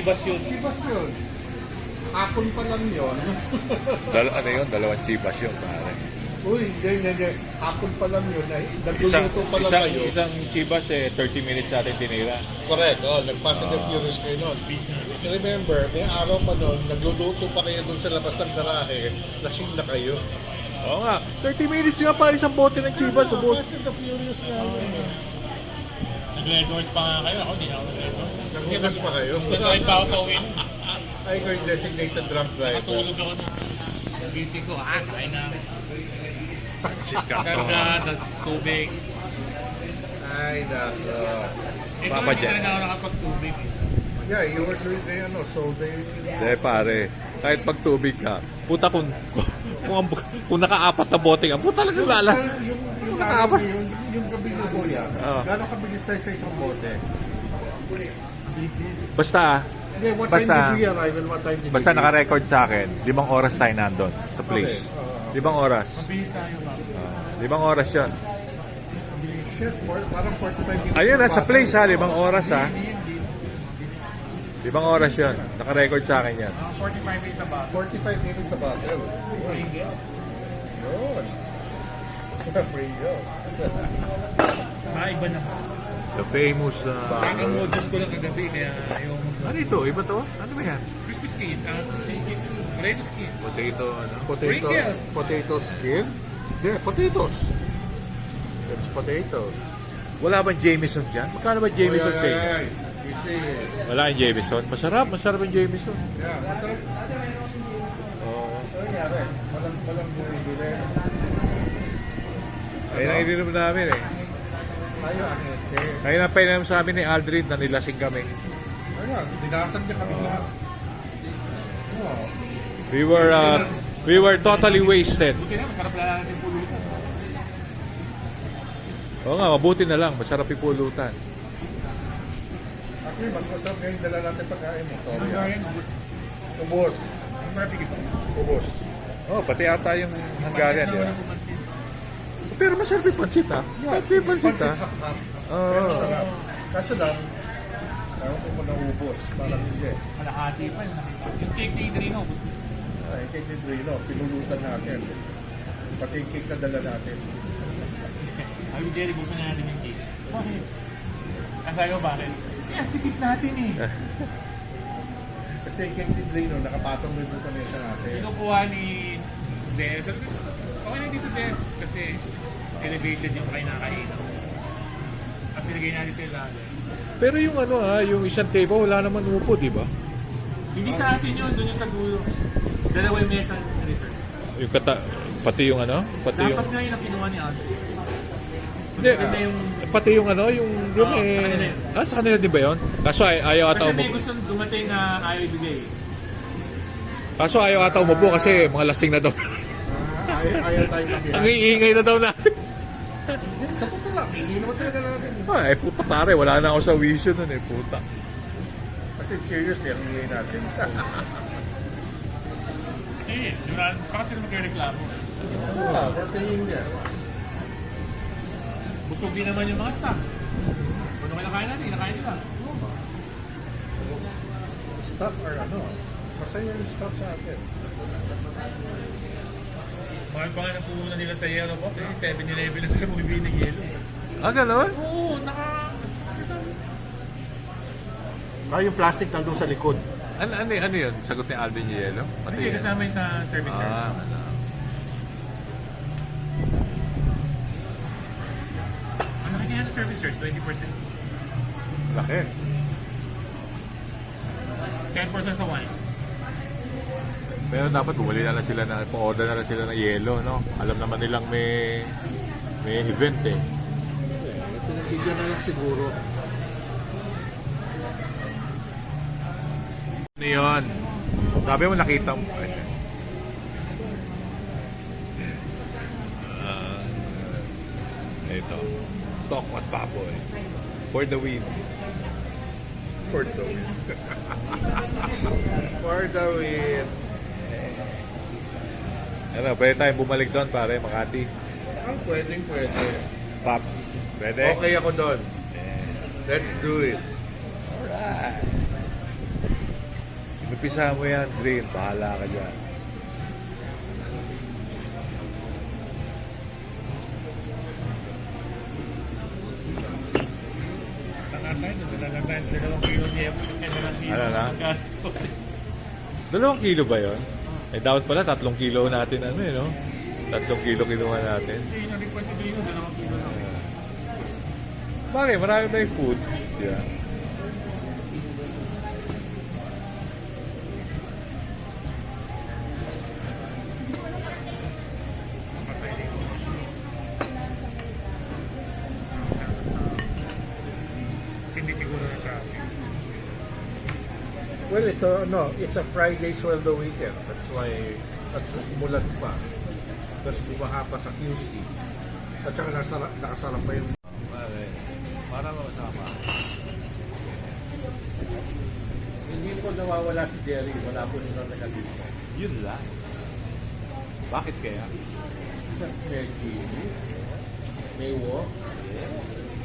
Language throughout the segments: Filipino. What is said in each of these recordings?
Chivas yun. Chivas yun. Hapon pa lang yun. Dal ano yun? Dalawang chivas yun, pare. Uy, hindi, hindi, hindi. Hapon pa lang yun. Nagluluto pa lang isang, kayo. isang chivas eh, 30 minutes natin tinira. Correct. Oh, nag-Fast and the Ah. Furious kayo nun. Remember, may araw pa nun, nagluluto pa kayo dun sa labas ng garahe, lasing na kayo. Oo nga, 30 minutes nga pa isang bote ng chivas. Ubos. Fast and Furious nga. yun. Nag-red doors pa nga kayo. Ako, di na ako nag-red. Naghugas pa kayo. Nag-drive pa ako pauwi. Ay, ko yung designated drunk driver. Natulog ako na. Gising ko, ah, kain na. Karga, tas tubig. Ay, nako. Eh, Papa hindi Jan. talaga ako nakapag-tubig. Yeah, you were doing the, ano, so they... Hindi pare, kahit pag tubig ka, puta kung, kung, kung, kung nakaapat na bote ka, puta talagang lala. Yung, yung, Nakakaba- yung, yung gabi ni Kuya, Oo. gano'ng kabilis tayo sa isang bote? Basta, Hindi, what Basta- time did we arrive and what time did basta naka-record sa akin, limang oras tayo nandun sa place. Okay, oo. Limang oras. Mabilis tayo, Papa. Limang oras yun. Shit, for, parang 45 minutes. Ayun, nasa place ha, limang oras ha. Limang oras yun. Naka-record sa akin yan. Ah, 45 minutes na ba? 45 minutes sa bottle. Pringles. Yun. Pringles. Ah, iba naman. The famous... Uh, Kaya ang modus ko lang kagabi, kaya yung ano ito? Iba to? Ano ba yan? crispy skin. Ah, crispy skin. Red skin. Potato, ano? Potato, Pringles. potato skin? Yeah, potatoes. It's potatoes. Wala bang Jameson dyan? Magkano ba Jameson oh, sa yeah, inyo? yeah, yeah. Easy. Wala yung Jameson. Masarap, masarap yung Jameson. Yeah, masarap. Oo. Ano nangyari? Walang, walang bumibili. Ayun ang ininom namin eh. Tayo, agente. Kaya na painom sa amin ni Aldrin na nilasing kami. Ayun, dinasag niya kami lahat. We were, uh, we were totally wasted. Buti na, masarap lang natin yung pulutan. Oo nga, mabuti na lang. Masarap yung pulutan. Actually, mas masarap ngayon dala natin pagkain mo. Sorry. Ang ah. Ubos. Ubos. Oh, pati ata yung Hungarian, di ba? Pero masarap yung pansit ha. Masarap yung pansit ha. hap-hap. Oo. Pero sarap. Kaso lang, ayaw ko mo naubos. Parang hindi. Kalahati pa yung nakita. Yung cake ni Idrino, gusto ko. Ay, kay Tidrino, pinulutan natin. Pati yung cake na dala natin. Sabi ni Jerry, gusto na natin yung cake. Bakit? Ang sabi ko, bakit? Kaya sikip natin eh. Kasi yung cake ni Tidrino, nakapatong doon sa mesa natin. Kinukuha ni Des. Sabi ko, Okay lang dito Des. Kasi elevated yung kinakainan. At pinigay natin sa ilalim. Pero yung ano ha, yung isang table, wala naman upo, di ba? Hindi sa atin yun, doon yung sa dulo. Dalawa yung mesa ng reserve. Yung kata, pati yung ano, pati yung, Dapat nga yun ang kinuha ni Alex. Hindi, Maganda yung... pati yung ano, yung, yung Oo, eh, sa kanila yun. ah, sa kanila din ba yun? Kaso ay, ayaw ata Kasi may umupo. gusto dumating na ayaw ibigay. Kaso ayaw ata umupo kasi mga lasing na daw. Ah, ayaw, tayo Ang kabihan. iingay na daw natin. Hindi, Sa totoo lang, hindi naman talaga natin. Ah, eh puta pare, wala na ako sa vision nun eh, puta. Kasi seriously, ang hingay natin. Eh, duran, baka sila magreklamo. ah, we're paying them. Busog din naman yung mga staff. Ano kinakain natin? Kinakain nila. Staff or ano, masaya yung staff sa atin. Mahal pa nga ng puhunan nila sa Yellow Box. Eh, 7-Eleven na sila bumibili ng yellow. Ah, gano'n? Oo, naka... Ah, yung plastic nandun sa likod. Ano, ano, ano yun? Sagot ni Alvin Yelo? Pati Hindi, yan. kasama yung sa service charge. Ah, ano. Ang laki niya ng service charge, 20%. Laki. 10% sa wine. Pero dapat bumali na lang sila na, pa-order na lang sila ng yelo, no? Alam naman nilang may, may event eh. Pinagbigyan na lang siguro. Ano yun? Sabi mo nakita mo. Ah, ito. Talk at baboy. For the win. For the win. For the win. Ano, pwede tayong bumalik doon pare, Makati. Ang pwedeng pwede. Pops. Pwede? Okay ako doon. Let's do it. Alright. umpisa mo yan, Green. Bahala ka dyan. Tanga tayo, nagdala tayo sa dalawang kilo niya. Lang kilo. Dalawang kilo ba yon? Eh, dapat pala tatlong kilo natin ano eh, no? Tatlong kilo kinuha natin. Hindi yung request si Dino, dalawang kilo. Bakit? Marami ba yung food? Yeah. Patay din. Hindi siguro na traffic. Well, it's a, no, it's a Friday sweldo weekend. That's why, at umulan pa. Tapos bumaha pa sa QC. At saka nasara, nakasara pa yung Pare, para masama. Hindi ko nawawala si Jerry. Wala po nila nakalito. Yun lang. Bakit kaya? May TV. May walk.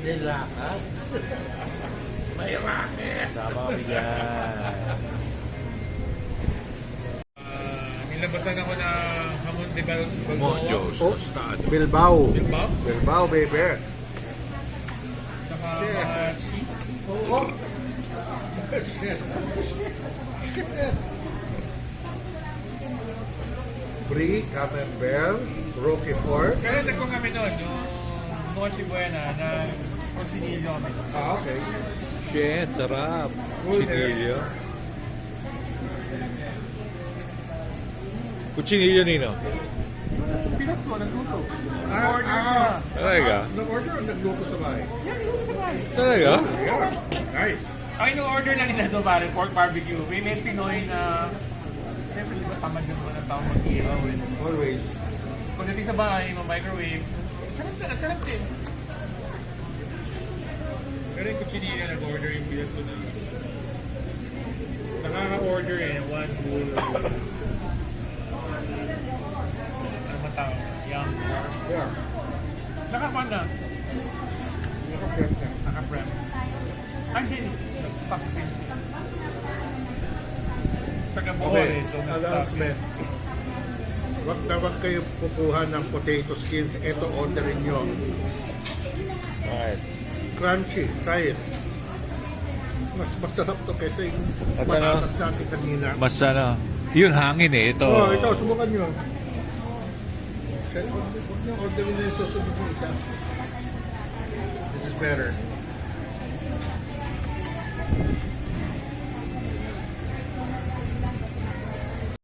May lakad. May racket. Sama kami dyan. Ah, nilabasan ako na hamon de Bal Mojos. Oh, Bilbao. Bilbao? Bilbao, baby. Saka mga cheese. Oo. Shit. Shit. Brie, Camembert, Roquefort. Pero nagkong kami noon, yung Noche Buena, na konsinilyo kami. Ah, okay. Shit, sarap. Fullness. Kuchinilyo. Kuchinilyo nino. Pinas ko, nagluto. Ah, Order ah. Talaga? Nag-order o nagluto sa bahay? Yan, nagluto sa bahay. Talaga? Yeah. Nice. Ay, no order lang nila ito, pare, pork barbecue. May may Pinoy na, siyempre, di ba tamad yung mga tao mag-ihaw eh. Always. Kung natin sa bahay, ma-microwave, sarap na, sarap din. Pero yung kuchinilla nag-order yung bilas ko na. Nakaka-order eh, one full. ano ba tawag? Yum. Yeah. Nakakuan na. Naka-prep na. Naka-prep. Ay, hindi. Nag-stock din. Taga-buhol Okay, eh. So, announcement. Wag na wag kayo kukuha ng potato skins. Ito, orderin nyo. Alright. Crunchy. Try it. Mas masarap to kaysa yung At patatas natin kanina. Mas ano, yun hangin eh. Ito. Oh, ito, subukan nyo. Huwag huwag nyo orderin na yung susunod yung isa. This is better.